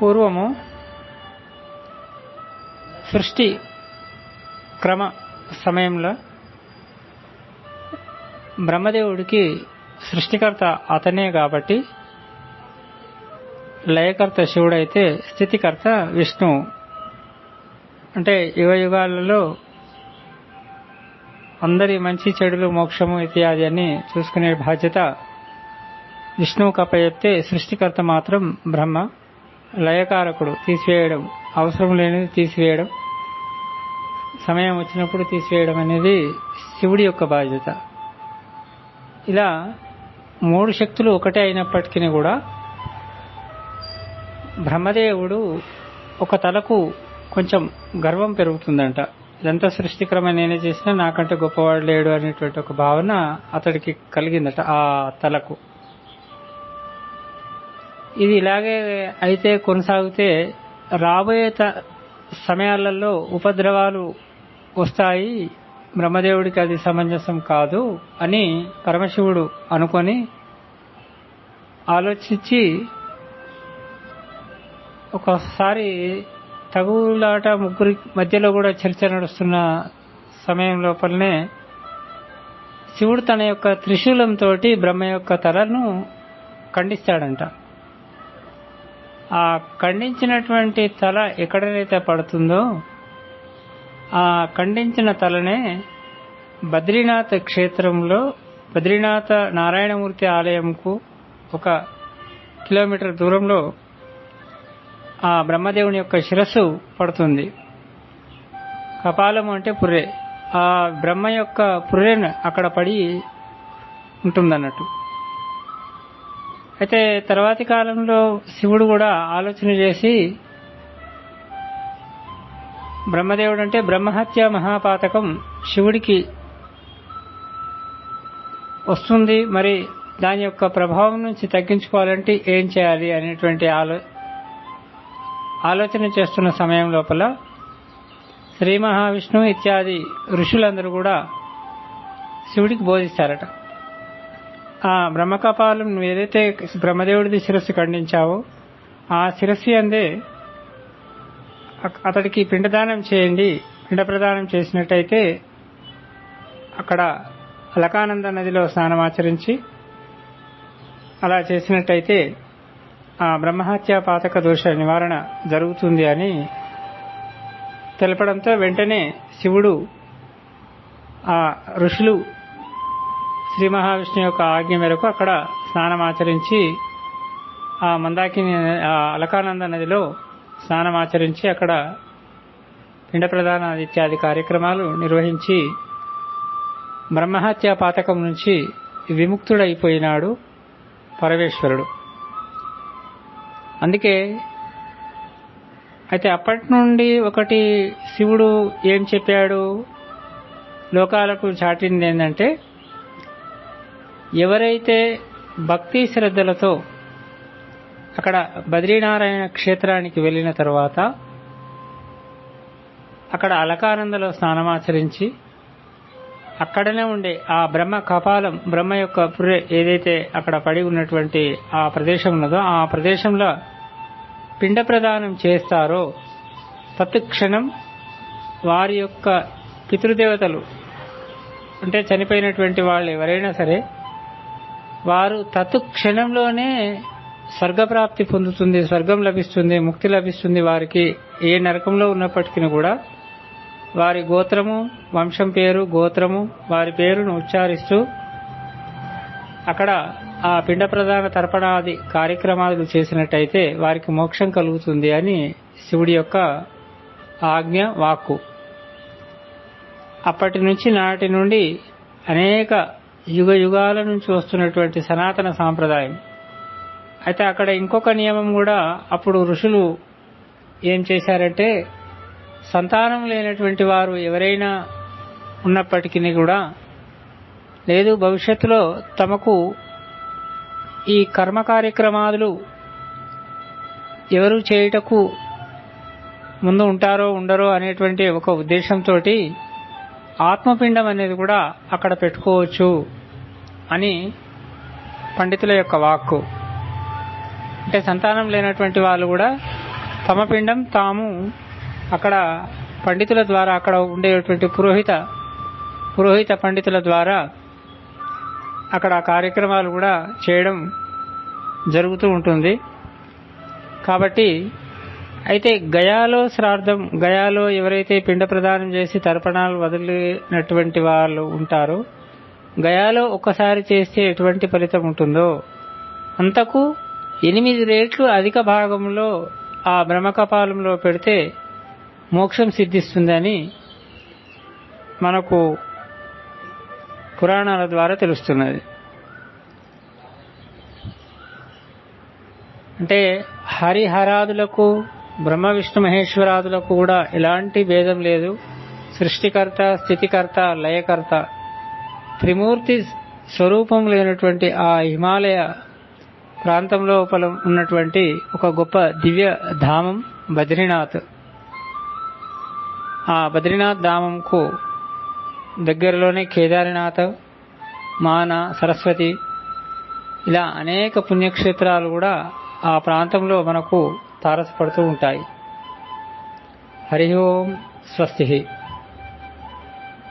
పూర్వము సృష్టి క్రమ సమయంలో బ్రహ్మదేవుడికి సృష్టికర్త అతనే కాబట్టి లయకర్త శివుడైతే స్థితికర్త విష్ణువు అంటే యుగ యుగాలలో అందరి మంచి చెడులు మోక్షము ఇత్యాది అని చూసుకునే బాధ్యత విష్ణువుకు అప్పచెప్తే సృష్టికర్త మాత్రం బ్రహ్మ. లయకారకుడు తీసివేయడం అవసరం లేనిది తీసివేయడం సమయం వచ్చినప్పుడు తీసివేయడం అనేది శివుడి యొక్క బాధ్యత. ఇలా మూడు శక్తులు ఒకటే అయినప్పటికీ కూడా బ్రహ్మదేవుడు ఒక తలకు కొంచెం గర్వం పెరుగుతుందంట. ఇదంతా సృష్టిక్రమ నేనే చేసినా నాకంటే గొప్పవాడు లేడు అనేటువంటి ఒక భావన అతడికి కలిగిందట ఆ తలకు. ఇది ఇలాగే అయితే కొనసాగితే రాబోయే త- సమయాలలో ఉపద్రవాలు వస్తాయి. బ్రహ్మదేవుడికి అది సమంజసం కాదు అని పరమశివుడు అనుకొని ఆలోచించి ఒకసారి తగులాట ముగ్గురి మధ్యలో కూడా చర్చ నడుస్తున్న సమయం లోపలనే శివుడు తన యొక్క త్రిశూలంతో బ్రహ్మ యొక్క తలను ఖండిస్తాడంట. ఆ ఖండించినటువంటి తల ఎక్కడనైతే పడుతుందో ఆ ఖండించిన తలనే బద్రీనాథ్ క్షేత్రంలో బద్రీనాథ నారాయణమూర్తి ఆలయంకు ఒక కిలోమీటర్ దూరంలో ఆ బ్రహ్మదేవుని యొక్క శిరస్సు పడుతుంది. కపాలము అంటే పుర్రె. ఆ బ్రహ్మ యొక్క పుర్రెను అక్కడ పడి ఉంటుందన్నట్టు. అయితే తర్వాతి కాలంలో శివుడు కూడా ఆలోచన చేసి బ్రహ్మదేవుడు అంటే బ్రహ్మహత్య మహాపాతకం శివుడికి వస్తుంది మరి దాని యొక్క ప్రభావం నుంచి తగ్గించుకోవాలంటే ఏం చేయాలి అనేటువంటి ఆలో ఆలోచన చేస్తున్న సమయం లోపల శ్రీ మహావిష్ణువు ఇత్యాది ఋషులందరూ కూడా శివుడికి బోధిస్తారట. ఆ బ్రహ్మకపాలం నువ్వు ఏదైతే బ్రహ్మదేవుడిది శిరస్సు ఖండించావో ఆ శిరస్సు అందే అక్- అతడికి పిండదానం చేయండి. పిండ ప్రదానం చేసినట్టయితే అక్కడ అలకానంద నదిలో స్నానమాచరించి అలా చేసినట్టయితే ఆ బ్రహ్మహత్య పాతక దోష నివారణ జరుగుతుంది అని తెలపడంతో వెంటనే శివుడు ఆ ఋషులు శ్రీ మహావిష్ణు యొక్క ఆజ్ఞ మేరకు అక్కడ స్నానమాచరించి ఆ మందాకిని ఆ అలకానంద నదిలో స్నానమాచరించి అక్కడ పిండ ప్రధాన ఇత్యాది కార్యక్రమాలు నిర్వహించి బ్రహ్మహత్య పాతకం నుంచి విముక్తుడైపోయినాడు పరమేశ్వరుడు. అందుకే అయితే అప్పటి నుండి ఒకటి శివుడు ఏం చెప్పాడు? లోకాలకు చాటింది ఏంటంటే ఎవరైతే భక్తి శ్రద్ధలతో అక్కడ బద్రీనారాయణ క్షేత్రానికి వెళ్ళిన తర్వాత అక్కడ అలకానందలో స్నానమాచరించి అక్కడనే ఉండే ఆ బ్రహ్మ కపాలం బ్రహ్మ యొక్క పుర్రె ఏదైతే అక్కడ పడి ఉన్నటువంటి ఆ ప్రదేశం ఉన్నదో ఆ ప్రదేశంలో పిండ ప్రదానం చేస్తారో తత్క్షణం వారి యొక్క పితృదేవతలు అంటే చనిపోయినటువంటి వాళ్ళు ఎవరైనా సరే వారు తత్క్షణంలోనే స్వర్గప్రాప్తి పొందుతుంది స్వర్గం లభిస్తుంది ముక్తి లభిస్తుంది వారికి. ఏ నరకంలో ఉన్నప్పటికీ కూడా వారి గోత్రము వంశం పేరు గోత్రము వారి పేరును ఉచ్చారిస్తూ అక్కడ ఆ పిండ ప్రధాన తర్పణాది కార్యక్రమాలు చేసినట్టయితే వారికి మోక్షం కలుగుతుంది అని శివుడి యొక్క ఆజ్ఞ వాక్కు. అప్పటి నుంచి నాటి నుండి అనేక యుగ యుగాల నుంచి వస్తున్నటువంటి సనాతన సాంప్రదాయం. అయితే అక్కడ ఇంకొక నియమం కూడా అప్పుడు ఋషులు ఏం చేశారంటే సంతానం లేనటువంటి వారు ఎవరైనా ఉన్నప్పటికీ కూడా లేదు భవిష్యత్తులో తమకు ఈ కర్మ కార్యక్రమాలు ఎవరు చేయుటకు ముందు ఉంటారో ఉండరో అనేటువంటి ఒక ఉద్దేశంతో ఆత్మపిండం అనేది కూడా అక్కడ పెట్టుకోవచ్చు. అని పండితుల యొక్క వాక్కు. అంటే సంతానం లేనటువంటి వాళ్ళు కూడా తమ పిండం తాము అక్కడ పండితుల ద్వారా అక్కడ ఉండేటువంటి పురోహిత పురోహిత పండితుల ద్వారా అక్కడ కార్యక్రమాలు కూడా చేయడం జరుగుతూ ఉంటుంది. కాబట్టి అయితే గయాలో శ్రాద్ధం గయాలో ఎవరైతే పిండ ప్రదానం చేసి తర్పణాలు వదిలినటువంటి వాళ్ళు ఉంటారో గయాలో ఒక్కసారి చేస్తే ఎటువంటి ఫలితం ఉంటుందో? అంతకు ఎనిమిది రేట్లు అధిక భాగంలో ఆ బ్రహ్మకపాలంలో పెడితే మోక్షం సిద్ధిస్తుందని మనకు పురాణాల ద్వారా తెలుస్తున్నది. అంటే హరిహరాదులకు బ్రహ్మ విష్ణు మహేశ్వరాదులకు కూడా ఎలాంటి భేదం లేదు. సృష్టికర్త స్థితికర్త లయకర్త. త్రిమూర్తి స్వరూపం లేనటువంటి ఆ హిమాలయ ప్రాంతం లోపల ఉన్నటువంటి ఒక గొప్ప దివ్య ధామం బద్రీనాథ్. ఆ బద్రీనాథ్ ధామంకు దగ్గరలోనే కేదారినాథ్ మాన సరస్వతి ఇలా అనేక పుణ్యక్షేత్రాలు కూడా ఆ ప్రాంతంలో మనకు తారసపడుతూ ఉంటాయి. హరి ఓం స్వస్తి